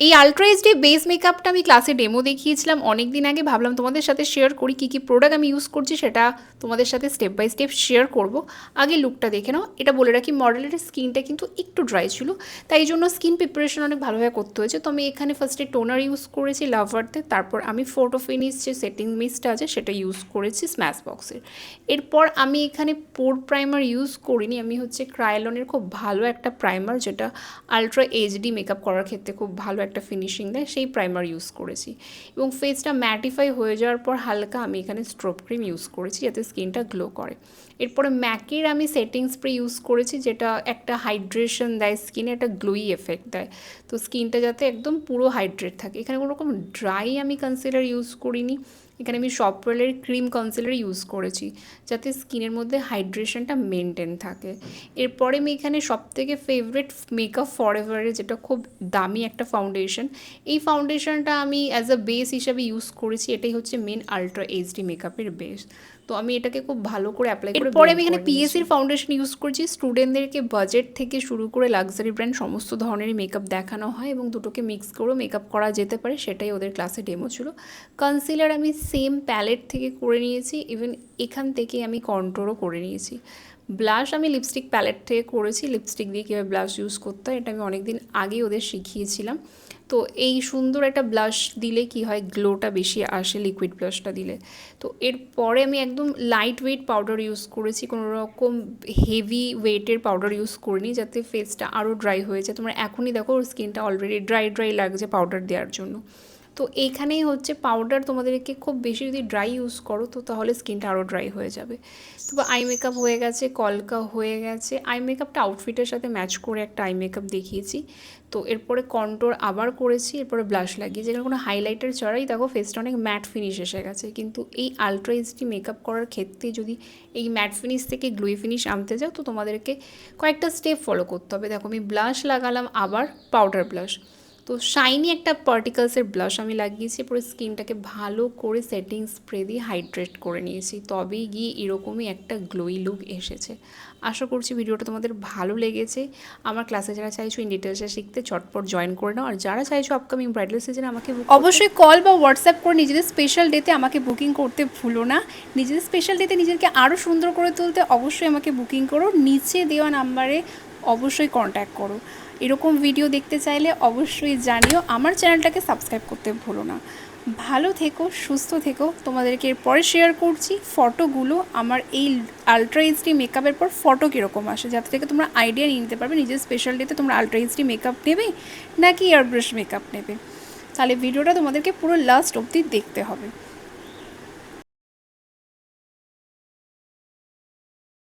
এই ultra HD base মেকআপটা আমি ক্লাসে ডেমো দেখিয়েছিলাম অনেক দিন আগে। ভাবলাম তোমাদের সাথে শেয়ার করি, কী কী প্রোডাক্ট আমি ইউজ করছি সেটা তোমাদের সাথে স্টেপ বাই স্টেপ শেয়ার করব। আগে লুকটা দেখে নাও। এটা বলে রাখি মডেলের স্কিনটা কিন্তু একটু ড্রাই ছিল। তাই জন্য স্কিন প্রিপারেশন অনেক ভালোভাবে করতে হয়েছে। তো আমি এখানে ফার্স্টে টোনার ইউজ করেছি লাভারতে তারপর আমি ফোটো ফিনিশ যে সেটিং মিস্টটা আছে, সেটা ইউজ করেছি স্ম্যাশ বক্সের এরপর আমি এখানে পোর প্রাইমার ইউজ করিনি। আমি হচ্ছে ক্রায়লনের খুব ভালো একটা প্রাইমার যেটা আলট্রা এইচডি মেকআপ করার ক্ষেত্রে খুব ভালো একটা ফিনিশিং দেয়, সেই প্রাইমার ইউজ করেছি। এবং ফেসটা ম্যাটিফাই হয়ে যাওয়ার পর হালকা আমি এখানে স্ট্রোপ ক্রিম ইউজ করেছি যাতে স্কিনটা গ্লো করে। এরপরে ম্যাকের আমি সেটিং স্প্রে ইউজ করেছি যেটা একটা হাইড্রেশন দেয় স্কিনে একটা গ্লোই এফেক্ট দেয়। তো স্কিনটা যাতে একদম পুরো হাইড্রেট থাকে। এখানে কোনোরকম ড্রাই আমি কনসিলার ইউজ করিনি। এখানে আমি সফটওয়্যারের ক্রিম কনসিলার ইউজ করেছি যাতে স্কিনের মধ্যে হাইড্রেশনটা মেনটেন থাকে। এরপরে আমি এখানে সবথেকে ফেভারিট মেকআপ ফর এভারের যেটা খুব দামি একটা ফাউন্ডেশন এই ফাউন্ডেশনটা আমি অ্যাজ আ বেস হিসাবে ইউজ করেছি এটাই হচ্ছে মেন আলট্রা এইচডি মেকআপের বেস তো আমি এটাকে খুব ভালো করে অ্যাপ্লাই করে পরে আমি এখানে পিএসসির ফাউন্ডেশন ইউজ করছি স্টুডেন্টদেরকে বাজেট থেকে শুরু করে লাক্সারি ব্র্যান্ড সমস্ত ধরনের মেকআপ দেখানো হয় এবং দুটোকে মিক্স করেও মেকআপ করা যেতে পারে সেটাই ওদের ক্লাসে ডেমো ছিল। কনসিলার আমি সেম প্যালেট থেকে করে নিয়েছি ইভেন এখান থেকে আমি কন্ট্রোলও করে নিয়েছি। ব্লাশ আমি লিপস্টিক প্যালেট থেকে করেছি লিপস্টিক দিয়ে কীভাবে ব্লাশ ইউজ করতে হয়, এটা আমি অনেক দিন আগেই ওদের শিখিয়েছিলাম। তো এই সুন্দর একটা ব্লাশ দিলে কি হয় গ্লোটা বেশি আসে লিকুইড ব্লাশটা দিলে। তো এরপরে আমি একদম লাইট ওয়েট পাউডার ইউজ করেছি, কোনো রকম হেভি ওয়েটের পাউডার ইউজ করিনি, যাতে ফেসটা আরও ড্রাই হয়ে যায়। তোমরা এখনই দেখো ওর স্কিনটা অলরেডি ড্রাই ড্রাই লাগছে পাউডার দেওয়ার জন্য। তো এইখানেই হচ্ছে পাউডার তোমাদেরকে খুব বেশি যদি ড্রাই ইউজ করো, তো তাহলে স্কিনটা আরও ড্রাই হয়ে যাবে। তো আই মেকআপ হয়ে গেছে, কলকা হয়ে গেছে। আই মেকআপটা আউটফিটের সাথে ম্যাচ করে একটা আই মেকআপ দেখিয়েছি। তো এরপরে কন্টোর আবার করেছি, এরপরে ব্লাশ লাগিয়ে যেখানে কোনো হাইলাইটার চড়াই দেখো ফেসটা অনেক ম্যাট ফিনিশ এসে গেছে। কিন্তু এই আলট্রা এইচডি মেকআপ করার ক্ষেত্রে যদি এই ম্যাট ফিনিশ থেকে গ্লুই ফিনিশ আনতে যাও, তো তোমাদেরকে কয়েকটা স্টেপ ফলো করতে হবে। দেখো আমি ব্লাশ লাগালাম, আবার পাউডার ব্লাশ তো শাইনি একটা পার্টিকালসের ব্লাশ আমি লাগিয়েছি, পুরো স্কিনটাকে ভালো করে সেটিং স্প্রে দিয়ে হাইড্রেট করে নিয়েছি। তবেই গিয়ে এরকমই একটা গ্লোই লুক এসেছে। আশা করছি ভিডিওটা তোমাদের ভালো লেগেছে। আমার ক্লাসে যারা চাইছো ইন ডিটেলসে শিখতে চটপট জয়েন করে নাও। আর যারা চাইছো আপকামিং ব্রাইডাল সিজনে আমাকে অবশ্যই কল বা হোয়াটসঅ্যাপ করে নিজেদের স্পেশাল ডেতে আমাকে বুকিং করতে ভুলো না। নিজেদের স্পেশাল ডেতে নিজেকে আরও সুন্দর করে তুলতে অবশ্যই আমাকে বুকিং করো। নিচে দেওয়া নাম্বারে অবশ্যই কন্ট্যাক্ট করো। এরকম ভিডিও দেখতে চাইলে অবশ্যই জানিও। আমার চ্যানেলটাকে সাবস্ক্রাইব করতে ভুলো না। ভালো থেকো, সুস্থ থেকো। তোমাদেরকে এরপরে শেয়ার করছি ফটোগুলো আমার এই আলট্রা এইচডি মেকআপের পর ফটো কীরকম আসে? যাতে থেকে তোমরা আইডিয়া নিয়ে নিতে পারবে, নিজের স্পেশাল ডেতে তোমরা আলট্রা এইচডি মেকআপ নেবে, নাকি এয়ারব্রাশ মেকআপ নেবে। তাহলে ভিডিওটা তোমাদেরকে পুরো লাস্ট অবধি দেখতে হবে।